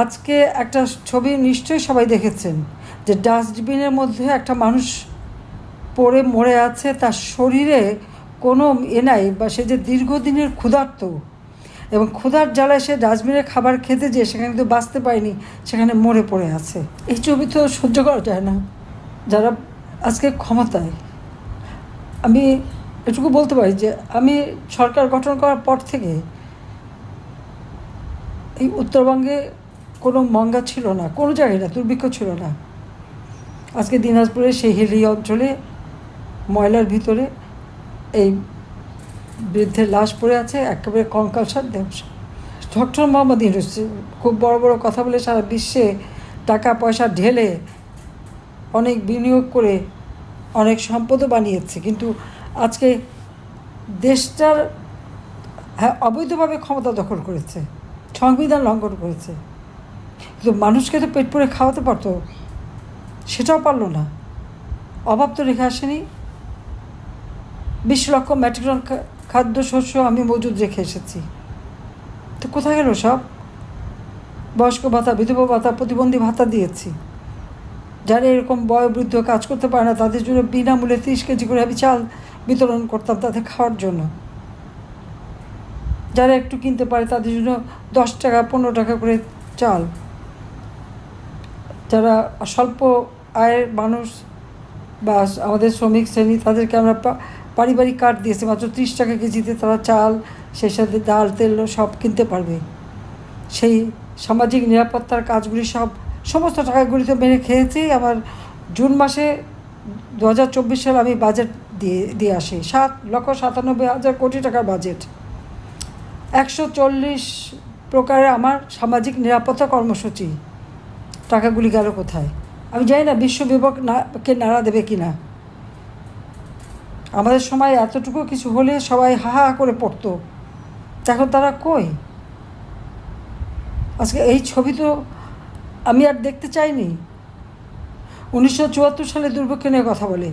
আজকে একটা ছবি নিশ্চয়ই সবাই দেখেছেন, যে ডাস্টবিনের মধ্যে একটা মানুষ পড়ে মরে আছে, তার শরীরে কোনো এ নাই, বা সে যে দীর্ঘদিনের ক্ষুধার্ত, এবং ক্ষুধার জ্বালায় সে ডাস্টবিনে খাবার খেতে যেয়ে সেখানে কিন্তু বাঁচতে পারেনি, সেখানে মরে পড়ে আছে। এই ছবি তো সহ্য করা যায় না। যারা আজকে ক্ষমতায়, আমি এটুকু বলতে পারি যে আমি সরকার গঠন করার পর থেকে এই উত্তরবঙ্গে কোনো মঙ্গা ছিল না, কোনো জায়গায় না, দুর্ভিক্ষ ছিল না। আজকে দিনাজপুরের সেই হিলি অঞ্চলে, ময়লার ভিতরে এই বৃদ্ধের লাশ পড়ে আছে, একেবারে কঙ্কালসার দেহ ডক্টর মোহাম্মদ ইউনুস, খুব বড় বড় কথা বলে সারা বিশ্বে টাকা পয়সা ঢেলে অনেক বিনিয়োগ করে অনেক সম্পদও বানিয়েছে, কিন্তু আজকে দেশটার হ্যাঁ অবৈধভাবে ক্ষমতা দখল করেছে, সংবিধান লঙ্ঘন করেছে। কিন্তু মানুষকে তো পেট পুরে খাওয়াতে পারতো। সেটাও পারল না। অভাব তো রেখে আসেনি। বিশ লক্ষ মেট্রিক টন খাদ্য শস্য আমি মজুদ রেখে এসেছি। তো কোথায় গেল সব? বয়স্ক ভাতা, বিধবা ভাতা, প্রতিবন্ধী ভাতা দিয়েছি। যারা এরকম বয়োবৃদ্ধ কাজ করতে পারে না, তাদের জন্য বিনামূল্যে তিরিশ কেজি করে আমি চাল বিতরণ করতাম তাদের খাওয়ার জন্য। যারা একটু কিনতে পারে তাদের জন্য দশ টাকা, পনেরো টাকা করে চাল। যারা স্বল্প আয়ের মানুষ বা আমাদের শ্রমিক শ্রেণি, তাদেরকে আমরা পারিবারিক কার্ড দিয়েছি, মাত্র ত্রিশ টাকা কেজিতে তারা চাল, সেই সাথে ডাল, তেল, সব কিনতে পারবে। সেই সামাজিক নিরাপত্তার কাজগুলি সব, সমস্ত টাকাগুলি তো খেয়েছি। আমার জুন মাসে দু হাজার চব্বিশ সালে আমি বাজেট দিয়ে দিয়ে আসি। সাত লক্ষ সাতানব্বই হাজার কোটি টাকার বাজেট একশো চল্লিশ প্রকারের আমার সামাজিক নিরাপত্তা কর্মসূচি। টাকাগুলি গেল কোথায়? আমি জানি না বিশ্ব বিভক না, কে নাড়া দেবে কি না। আমাদের সময় এতটুকু কিছু হলে সবাই হা হা করে পড়তো। এখন তারা কই? আজকে এই ছবি তো আমি আর দেখতে চাইনি। উনিশশো চুয়াত্তর সালে দুর্ভিক্ষ নিয়ে কথা বলে।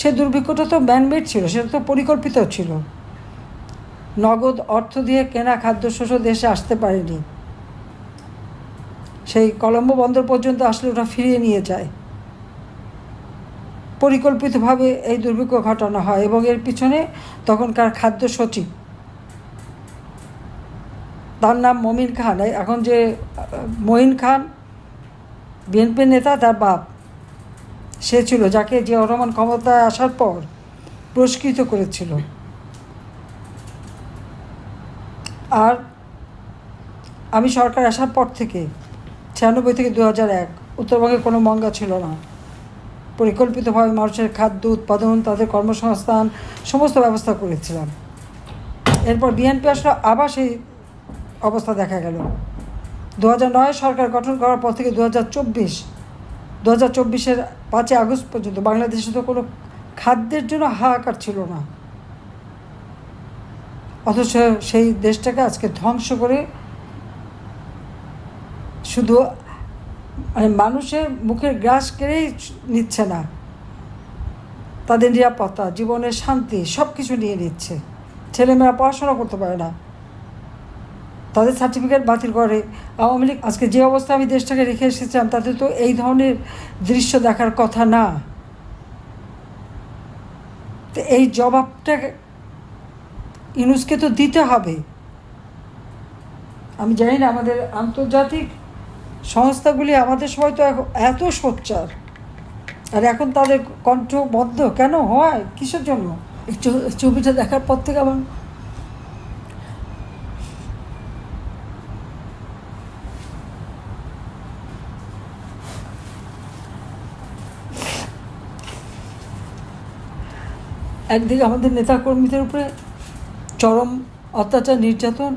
সে দুর্ভিক্ষটা তো ম্যানমেড ছিল, সেটা তো পরিকল্পিত ছিল। নগদ অর্থ দিয়ে কেনা খাদ্যশস্য দেশে আসতে পারেনি। সেই কলম্বো বন্দর পর্যন্ত আসলে ওটা ফিরিয়ে নিয়ে যায়। পরিকল্পিতভাবে এই দুর্ভিক্ষ ঘটানো হয় এবং এর পিছনে তখনকার খাদ্য সচিব তার নাম মমিন খান। এখন যে মঈন খান বিএনপির নেতা, তার বাপ। সে ছিল যাকে যে রহমান ক্ষমতায় আসার পর পুরস্কৃত করেছিল। আর আমি সরকার আসার পর থেকে ছিয়ানব্বই থেকে দু হাজার এক। উত্তরবঙ্গে কোনো মঙ্গা ছিল না। পরিকল্পিতভাবে মানুষের খাদ্য, উৎপাদন, তাদের কর্মসংস্থান, সমস্ত ব্যবস্থা করেছিলাম। এরপর বিএনপি আসলে আবার সেই অবস্থা দেখা গেল। দু হাজার নয় সরকার গঠন করার পর থেকে দু হাজার চব্বিশ দু হাজার চব্বিশের পাঁচই আগস্ট পর্যন্ত বাংলাদেশে তো কোনো খাদ্যের জন্য হাহাকার ছিল না। অথচ সেই দেশটাকে আজকে ধ্বংস করে শুধু মানে মানুষের মুখের গ্রাস কেড়েই নিচ্ছে না। তাদের নিরাপত্তা, জীবনের শান্তি সব কিছু নিয়ে নিচ্ছে। ছেলেমেয়েরা পড়াশোনা করতে পারে না। তাদের সার্টিফিকেট বাতিল করে। আওয়ামী লীগ, আজকে যে অবস্থা আমি দেশটাকে রেখে এসেছিলাম তাতে তো এই ধরনের দৃশ্য দেখার কথা না। তো এই জবাবটা ইনুসকে তো দিতে হবে। আমি জানি না আমাদের আন্তর্জাতিক সংস্থাগুলি আমাদের সময় তো এত সোচ্চার। আর এখন তাদের কণ্ঠ বন্ধ কেন? হয়? কিসের জন্য? ছবিটা দেখার পর থেকে আমার একদিকে আমাদের নেতাকর্মীদের উপরে চরম অত্যাচার, নির্যাতন।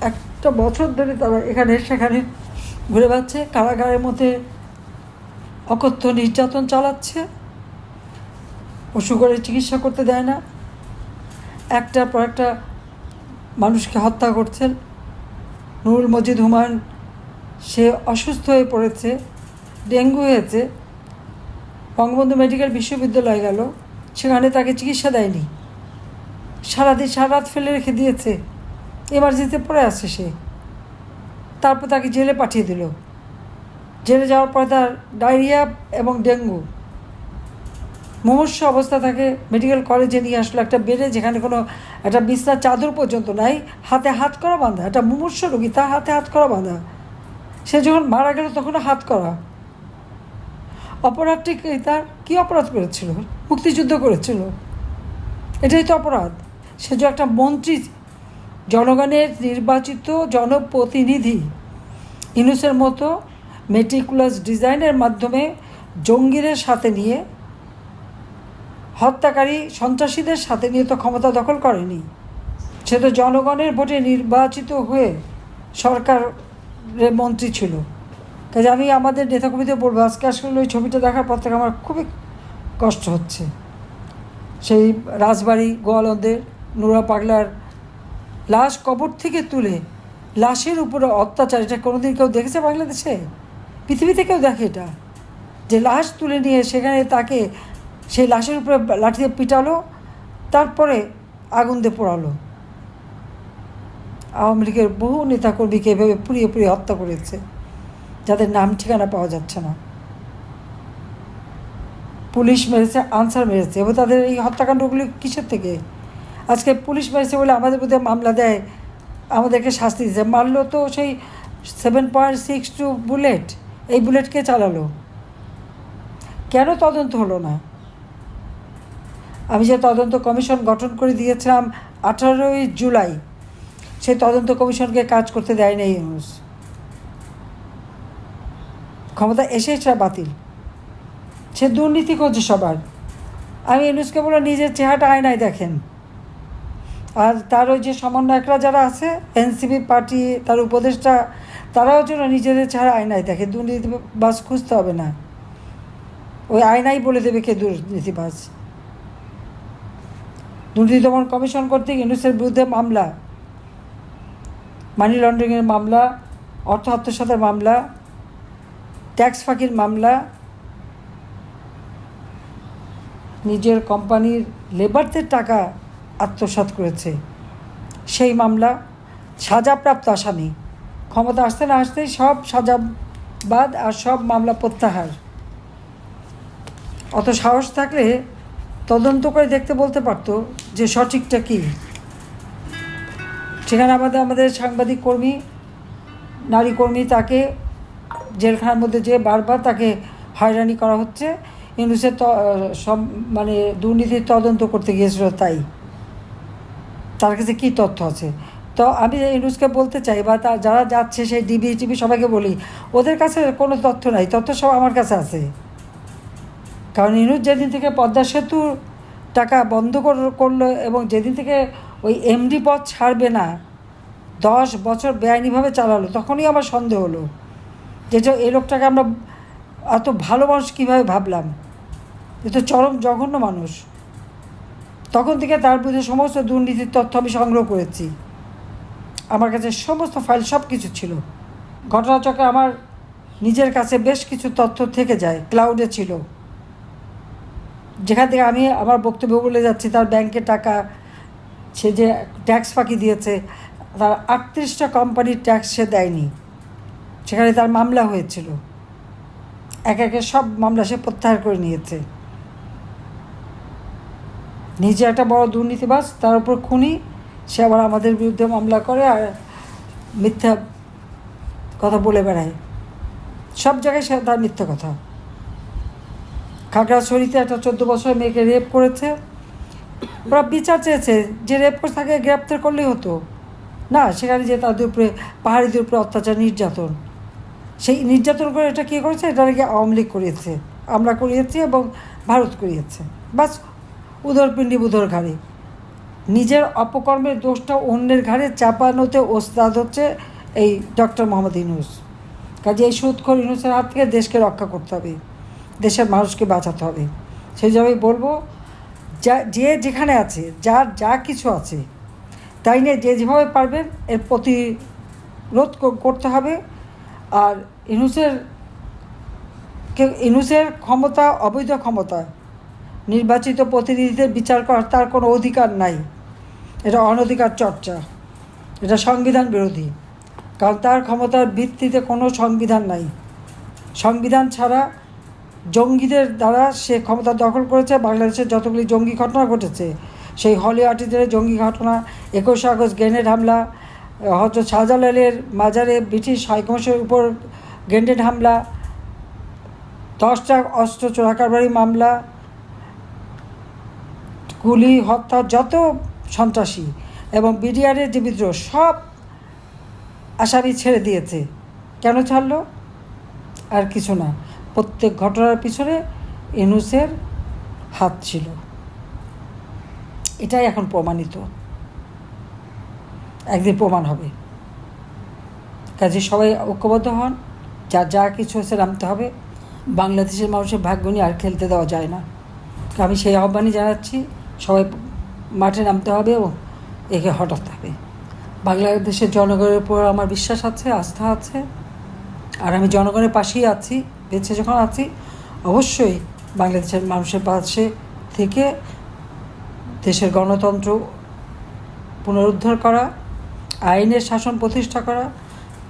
একটা বছর ধরে তারা এখানে সেখানে ঘুরে বেড়াচ্ছে, কারাগারের মধ্যে অকথ্য নির্যাতন চালাচ্ছে করে চিকিৎসা করতে দেয় না। একটার পর একটা মানুষকে হত্যা করছেন নুরুল মজিদ হুমায়ুন, সে অসুস্থ হয়ে পড়েছে, ডেঙ্গু হয়েছে। বঙ্গবন্ধু মেডিকেল বিশ্ববিদ্যালয় গেল, সেখানে তাকে চিকিৎসা দেয়নি। সারাদিন সারা রাত ফেলে রেখে দিয়েছে। এমার্জেন্সিতে পড়ে আছে সে। তারপর তাকে জেলে পাঠিয়ে দিল। জেলে যাওয়ার পরে তার ডায়রিয়া এবং ডেঙ্গু। মুমূর্ষ অবস্থা তাকে মেডিকেল কলেজে নিয়ে আসলো একটা বেডে, যেখানে কোনো একটা বিছনার চাদর পর্যন্ত নাই, হাতে হাত করা বাঁধা। একটা মুমূর্ষ রোগী তার হাতে হাত করা বাঁধা। সে যখন মারা গেল তখন হাত করা। অপরাধটি তার কী অপরাধ করেছিল? মুক্তিযুদ্ধ করেছিল। এটাই তো অপরাধ। সে যে একটা মন্ত্রী জনগণের নির্বাচিত জনপ্রতিনিধি ইনুসের মতো মেটিকুলাস ডিজাইনের মাধ্যমে জঙ্গিদের সাথে নিয়ে, হত্যাকারী সন্ত্রাসীদের সাথে নিয়ে তো ক্ষমতা দখল করেনি। সে তো জনগণের ভোটে নির্বাচিত হয়ে সরকারের মন্ত্রী ছিল। কাজে আমি আমাদের নেতাকর্মীদের বলব, আজকে আসলে ওই ছবিটা দেখার পর থেকে আমার খুবই কষ্ট হচ্ছে। সেই রাজবাড়ি গোয়ালন্দের নুরা পাগলার লাশ কবর থেকে তুলে লাশের উপরে অত্যাচার, এটা কোনোদিন কেউ দেখেছে বাংলাদেশে? পৃথিবীতে কেউ দেখে এটা? যে লাশ তুলে নিয়ে সেখানে তাকে, সেই লাশের উপরে লাঠি দিয়ে পিটালো, তারপরে আগুন দিয়ে পোড়ালো। আওয়ামী লীগের বহু নেতাকর্মীকে এভাবে পুড়িয়ে পুড়িয়ে হত্যা করেছে, যাদের নাম ঠিকানা পাওয়া যাচ্ছে না। পুলিশ মেরেছে, আনসার মেরেছে এবং তাদের এই হত্যাকাণ্ডগুলি কিসের থেকে? আজকে পুলিশ মেরেছে বলে আমাদের মধ্যে মামলা দেয়, আমাদেরকে শাস্তি দিচ্ছে মারলো তো সেই seven point six two bullet এই বুলেটকে চালালো? কেন তদন্ত হলো না? আমি যে তদন্ত কমিশন গঠন করে দিয়েছিলাম আঠারোই জুলাই, সেই তদন্ত কমিশনকে কাজ করতে দেয় না ইউনুস। ক্ষমতা এসে সেটা বাতিল। সে দুর্নীতি করছে সবার। আমি ইউনুসকে বলে নিজের চেহারাটা আয়নায় দেখেন। আর তার ওই যে সমন্বয়করা যারা আছে, এনসিপি পার্টি, তার উপদেষ্টা, তারাও যেন নিজেদের ছাড়া আয়নায় দেখে। দুর্নীতিবাজ খুঁজতে হবে না। ওই আয়নাই বলে দেবে কে দুর্নীতিবাজ। দুর্নীতি দমন কমিশন কর্তৃক ইউনুসের বিরুদ্ধে মামলা, মানি লন্ডারিংয়ের মামলা, অর্থ আত্মসাতের মামলা, ট্যাক্স ফাঁকির মামলা, নিজের কোম্পানির লেবারদের টাকা আত্মসাৎ করেছে। সেই মামলা সাজাপ্রাপ্ত আসামি। ক্ষমতা আসতে না আসতেই সব সাজা বাদ আর সব মামলা প্রত্যাহার। অত সাহস থাকলে তদন্ত করে দেখতে বলতে পারতো যে সঠিকটা কী। সেখানে আমাদের সাংবাদিক কর্মী, নারী কর্মী তাকে জেলখানার মধ্যে যে বারবার তাকে হয়রানি করা হচ্ছে, ইউনুসের মানে দুর্নীতির তদন্ত করতে গিয়েছিল তাই। তার কাছে কী তথ্য আছে? তো আমি ইউনুসকে বলতে চাই বা তার যারা যাচ্ছে সেই ডিবি টিবি সবাইকে বলি, ওদের কাছে কোনো তথ্য নাই, তথ্য সব আমার কাছে আছে। কারণ ইনুস যেদিন থেকে পদ্মা সেতুর টাকা বন্ধ কর- করল এবং যেদিন থেকে ওই এমডি পথ ছাড়বে না, দশ বছর বেআইনিভাবে চালালো, তখনই আমার সন্দেহ হলো যে যে এই লোকটাকে আমরা এত ভালো মানুষ কীভাবে ভাবলাম? এ তো চরম জঘন্য মানুষ। তখন থেকে তার বিরুদ্ধে সমস্ত দুর্নীতির তথ্য আমি সংগ্রহ করেছি। আমার কাছে সমস্ত ফাইল সব কিছু ছিল। ঘটনাচক্রে আমার নিজের কাছে বেশ কিছু তথ্য থেকে যায়, ক্লাউডে ছিল। যেখান থেকে আমি আমার বক্তব্য বলে যাচ্ছি, তার ব্যাংকে টাকা, সে যে ট্যাক্স ফাঁকি দিয়েছে, তার আটত্রিশটা কোম্পানির ট্যাক্স সে দেয়নি। সেখানে তার মামলা হয়েছিল। এক একে সব মামলা সে প্রত্যাহার করে নিয়েছে। নিজে একটা বড় দুর্নীতিবাজ, তার উপর খুনি, সে আবার আমাদের বিরুদ্ধে মামলা করে আর মিথ্যা কথা বলে বেড়ায়। সব জায়গায় সে তার মিথ্যা কথা। খাগড়াছড়িতে একটা চোদ্দ বছরের মেয়েকে রেপ করেছে। ওরা বিচার চেয়েছে, যে রেপ করে তাকে গ্রেপ্তার করলেই হতো। না, সেখানে যে তাদের উপরে পাহাড়িদের উপরে অত্যাচার, নির্যাতন। সেই নির্যাতন করে এটা কী করেছে? এটা নাকি আওয়ামী লীগ করিয়েছে। আমরা করিয়েছি এবং ভারত করিয়েছে। বাস উদরপিণ্ডি বুধর ঘাড়ে। নিজের অপকর্মের দোষটা অন্যের ঘাড়ে চাপানোতে ওস্তাদ হচ্ছে এই ডক্টর মোহাম্মদ ইনুস কাজে এই সুদখোর ইনুসের হাত থেকে দেশকে রক্ষা করতে হবে, দেশের মানুষকে বাঁচাতে হবে। সেই জন্যই বলব, যা, যে যেখানে আছে, যার যা কিছু আছে, তাই নিয়ে যে যেভাবে পারবেন এর প্রতিরোধ কর- করতে হবে। আর ইনুসের ইনুসের ক্ষমতা, অবৈধ ক্ষমতা নির্বাচিত প্রতিনিধিদের বিচার করার তার কোনো অধিকার নাই। এটা অনধিকার চর্চা। এটা সংবিধান বিরোধী। কারণ তার ক্ষমতার ভিত্তিতে কোনো সংবিধান নাই। সংবিধান ছাড়া জঙ্গিদের দ্বারা সে ক্ষমতা দখল করেছে। বাংলাদেশের যতগুলি জঙ্গি ঘটনা ঘটেছে, সেই হলি আর্টিদের জঙ্গি ঘটনা, একুশে আগস্ট গ্রেনেড হামলা হজরত শাহজালালের মাজারে ব্রিটিশ হাইকমিশনের উপর গ্রেনেড হামলা, দশটা অস্ত্র চোরাকারবারি মামলা গুলি, হত্যা, যত সন্ত্রাসী এবং বিডিআরের যে বিদ্রোহ, সব আসামি ছেড়ে দিয়েছে। কেন ছাড়লো? আর কিছু না। প্রত্যেক ঘটনার পিছনে এনুসের হাত ছিল। এটাই এখন প্রমাণিত। একদিন প্রমাণ হবে। কাজে সবাই ঐক্যবদ্ধ হন। যার যা কিছু হচ্ছে নামতে হবে। বাংলাদেশের মানুষের ভাগ্য নিয়ে আর খেলতে দেওয়া যায় না। আমি সেই আহ্বানই জানাচ্ছি। সবাই মাঠে নামতে হবে এবং একে হঠাৎ হবে। বাংলাদেশের জনগণের উপর আমার বিশ্বাস আছে, আস্থা আছে। আর আমি জনগণের পাশেই আছি, বেঁচে যখন আছি, অবশ্যই বাংলাদেশের মানুষের পাশে থেকে দেশের গণতন্ত্র পুনরুদ্ধার করা, আইনের শাসন প্রতিষ্ঠা করা,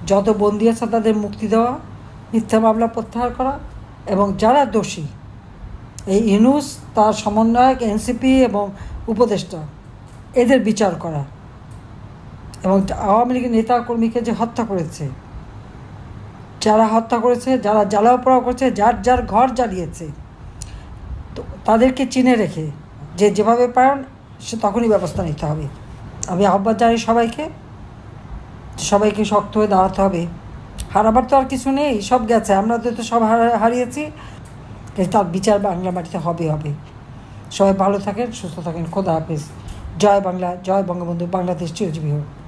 যত বন্দী আছে তাদের মুক্তি দেওয়া, মিথ্যা মামলা প্রত্যাহার করা এবং যারা দোষী এই ইনুস, তার সমন্বয়ক, এনসিপি এবং উপদেষ্টা, এদের বিচার করা। এবং আওয়ামী লীগের নেতা কর্মীকে যে হত্যা করেছে, যারা হত্যা করেছে, যারা জ্বালাও পোড়াও করেছে, যার যার ঘর জ্বালিয়েছে, তো তাদেরকে চিনে রেখে যে যেভাবে পারেন, সে তখনই ব্যবস্থা নিতে হবে। আমি আহ্বান জানাই সবাইকে সবাইকে শক্ত হয়ে দাঁড়াতে হবে। হারাবার তো আর কিছু নেই, সব গেছে, আমরা তো সব হারিয়েছি। তার বিচার বাংলা মাটিতে হবে হবে। সবাই ভালো থাকেন, সুস্থ থাকেন। খোদা হাফেজ। জয় বাংলা, জয় বঙ্গবন্ধু। বাংলাদেশ চিরজীবী হোক।